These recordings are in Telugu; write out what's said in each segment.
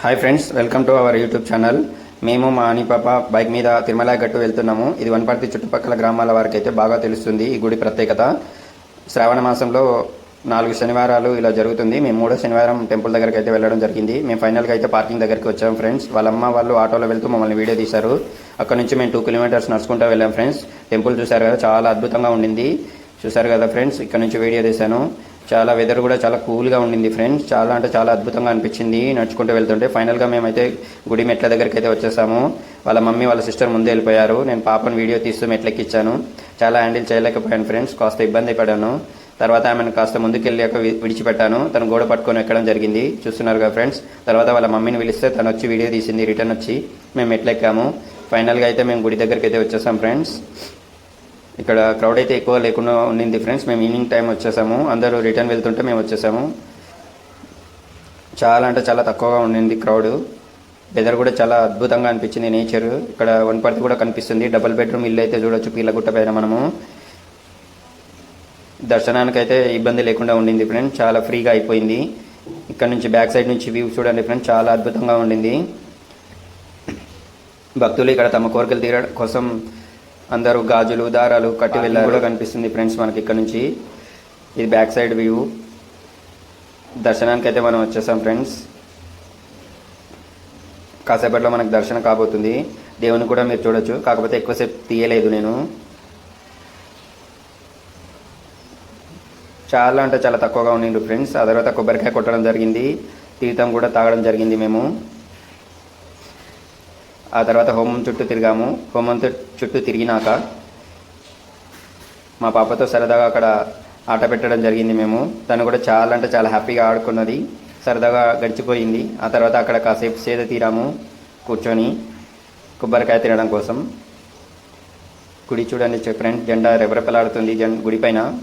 Hi friends welcome to our YouTube channel మేము మా అని పాప బైక్ మీద తిరుమల గట్టు వెళ్తున్నాము. ఇది వనపర్తి చుట్టుపక్కల గ్రామాల వారికి అయితే బాగా తెలుస్తుంది ఈ గుడి ప్రత్యేకత. శ్రావణ మాసంలో నాలుగు శనివారాలు ఇలా జరుగుతుంది. మేము మూడో శనివారం టెంపుల్ దగ్గరికి అయితే వెళ్ళడం జరిగింది. మేము ఫైనల్గా అయితే పార్కింగ్ దగ్గరికి వచ్చాం ఫ్రెండ్స్ వాళ్ళ అమ్మ వాళ్ళు ఆటోలో వెళ్తూ మమ్మల్ని వీడియో తీశారు. అక్కడ నుంచి మేము టూ కిలోమీటర్స్ నడుచుకుంటూ వెళ్ళాం ఫ్రెండ్స్ టెంపుల్ చూశారు కదా చాలా అద్భుతంగా ఉండింది. చూశారు కదా ఫ్రెండ్స్ ఇక్కడ నుంచి వీడియో తీశాను. చాలా వెదర్ కూడా చాలా కూల్గా ఉండింది ఫ్రెండ్స్ చాలా అంటే చాలా అద్భుతంగా అనిపించింది. నడుచుకుంటూ వెళ్తుంటే ఫైనల్గా మేమైతే గుడి మెట్ల దగ్గరికి అయితే వచ్చేసాము. వాళ్ళ మమ్మీ వాళ్ళ సిస్టర్ ముందే వెళ్ళిపోయారు. నేను పాపను వీడియో తీస్తూ మెట్లెక్కిచ్చాను. చాలా హ్యాండిల్ చేయలేకపోయాను ఫ్రెండ్స్ కాస్త ఇబ్బంది పడాను. తర్వాత ఆమెను కాస్త ముందుకెళ్ళాక విడిచిపెట్టాను. తను గోడ పట్టుకొని ఎక్కడం జరిగింది. చూస్తున్నారు ఫ్రెండ్స్ తర్వాత వాళ్ళ మమ్మీని పిలిస్తే తను వచ్చి వీడియో తీసింది. రిటర్న్ వచ్చి మేము మెట్లెక్కాము. ఫైనల్గా అయితే మేము గుడి దగ్గరికి అయితే వచ్చేసాం ఫ్రెండ్స్ ఇక్కడ క్రౌడ్ అయితే ఎక్కువ లేకుండా ఉండింది ఫ్రెండ్స్ మేము ఈవినింగ్ టైం వచ్చేసాము. అందరూ రిటర్న్ వెళ్తుంటే మేము వచ్చేసాము. చాలా అంటే చాలా తక్కువగా ఉండింది క్రౌడ్ వెదర్ కూడా చాలా అద్భుతంగా అనిపించింది నేచర్ ఇక్కడ వనపర్తి కూడా కనిపిస్తుంది. డబుల్ బెడ్రూమ్ ఇల్లు అయితే చూడొచ్చు. పీలగుట్ట పైన మనము. దర్శనానికి అయితే ఇబ్బంది లేకుండా ఉండింది ఫ్రెండ్స్ చాలా ఫ్రీగా అయిపోయింది. ఇక్కడ నుంచి బ్యాక్ సైడ్ నుంచి వ్యూ చూడండి ఫ్రెండ్స్ చాలా అద్భుతంగా ఉండింది. భక్తులు ఇక్కడ తమ కోరికలు తీరడం కోసం అందరూ గాజులు దారాలు కట్టి వెళ్ళారు కూడా కనిపిస్తుంది ఫ్రెండ్స్ మనకి ఇక్కడ నుంచి. ఇది బ్యాక్ సైడ్ వ్యూ. దర్శనానికి అయితే మనం వచ్చేసాం ఫ్రెండ్స్. కాసేపట్లో మనకు దర్శనం కాబోతుంది. దేవుని కూడా మీరు చూడొచ్చు. కాకపోతే ఎక్కువసేపు తీయలేదు నేను. చాలా అంటే చాలా తక్కువగా ఉండిండు ఫ్రెండ్స్. ఆ తర్వాత కొబ్బరికాయ కొట్టడం జరిగింది. తీర్థం కూడా తాగడం జరిగింది మేము. ఆ తర్వాత హోమం చుట్టూ తిరిగాము. హోమం చుట్టూ తిరిగినాక మా పాపతో సరదాగా అక్కడ ఆట పెట్టడం జరిగింది మేము. తను కూడా చాలా అంటే చాలా హ్యాపీగా ఆడుకున్నది. సరదాగా గడిచిపోయింది. ఆ తర్వాత అక్కడ కాసేపు సేద తీరాము కూర్చొని కొబ్బరికాయ తినడం కోసం. గుడి చూడండి ఫ్రెండ్ జెండా రెపరెపలాడుతుంది జెం గుడి పైన.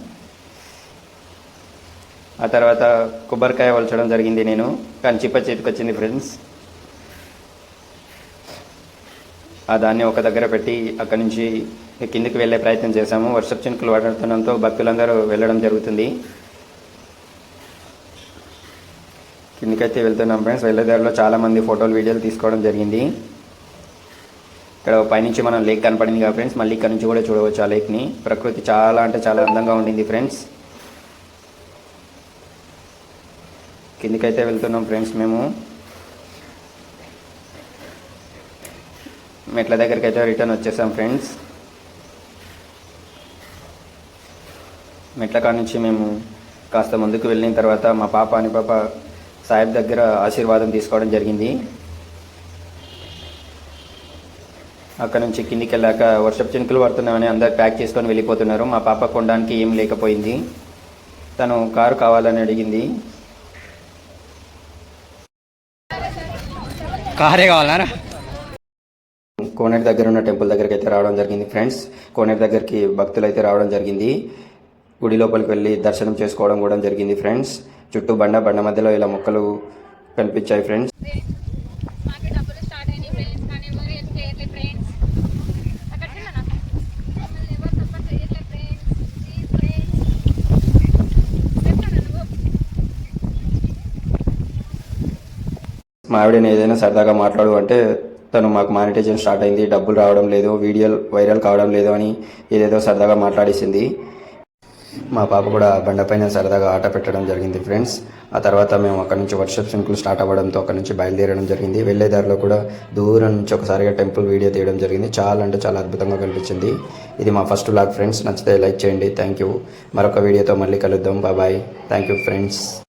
ఆ తర్వాత కొబ్బరికాయ వలచడం జరిగింది నేను. కానీ చిప్ప చేతికి వచ్చింది ఫ్రెండ్స్. ఆ దాన్ని ఒక దగ్గర పెట్టి అక్కడి నుంచి కిందికి వెళ్ళే ప్రయత్నం చేశాము. వర్షపు చినుకులు పడుతుండడంతో భక్తులందరూ వెళ్ళడం జరుగుతుంది. కిందికైతే వెళ్తున్నాం ఫ్రెండ్స్. వెళ్ళేదారిలో చాలామంది ఫోటోలు వీడియోలు తీసుకోవడం జరిగింది. ఇక్కడ పైనుంచి మనం లేక్ కనపడింది కదా ఫ్రెండ్స్. మళ్ళీ ఇక్కడ నుంచి కూడా చూడవచ్చు ఆ లేక్ని. ప్రకృతి చాలా అంటే చాలా అందంగా ఉండింది ఫ్రెండ్స్. కిందికైతే వెళ్తున్నాం ఫ్రెండ్స్ మేము. మెట్ల దగ్గరికి అయితే రిటర్న్ వచ్చేసాం ఫ్రెండ్స్ మెట్ల కాడ నుంచి మేము కాస్త ముందుకు వెళ్ళిన తర్వాత మా పాప అని పాప సాహెబ్ దగ్గర ఆశీర్వాదం తీసుకోవడం జరిగింది. అక్కడ నుంచి కిందికి వెళ్ళాక వర్షపు చినుకులు పడుతున్నామని అందరు ప్యాక్ చేసుకొని వెళ్ళిపోతున్నారు. మా పాప కొనడానికి ఏం లేకపోయింది. తను కారు కావాలని అడిగింది. కారే కావాలరా కోనేరు దగ్గర ఉన్న టెంపుల్ దగ్గరికి అయితే రావడం జరిగింది ఫ్రెండ్స్. కోనేరు దగ్గరికి భక్తులు అయితే రావడం జరిగింది. గుడి లోపలికి వెళ్ళి దర్శనం చేసుకోవడం కూడా జరిగింది ఫ్రెండ్స్. చుట్టూ బండ బండ మధ్యలో ఇలా మొక్కలు కనిపించాయి ఫ్రెండ్స్. మా ఆవిడని ఏదైనా సరదాగా మాట్లాడు అంటే తను మాకు మానిటైజేషన్ స్టార్ట్ అయింది. డబ్బులు రావడం లేదు. వీడియో వైరల్ కావడం లేదు అని ఏదేదో సరదాగా మాట్లాడేసింది. మా పాప కూడా బండపైన సరదాగా ఆట పెట్టడం జరిగింది ఫ్రెండ్స్. ఆ తర్వాత మేము అక్కడ నుంచి వర్షప్ సింకులు స్టార్ట్ అవ్వడంతో అక్కడ నుంచి బయలుదేరడం జరిగింది. వెళ్ళే దారిలో కూడా దూరం నుంచి ఒకసారిగా టెంపుల్ వీడియో తీయడం జరిగింది. చాలా అంటే చాలా అద్భుతంగా కనిపించింది. ఇది మా ఫస్ట్ బ్లాగ్ ఫ్రెండ్స్. నచ్చితే లైక్ చేయండి. Thank you. మరొక వీడియోతో మళ్ళీ కలుద్దాం. బాయ్. Thank you friends.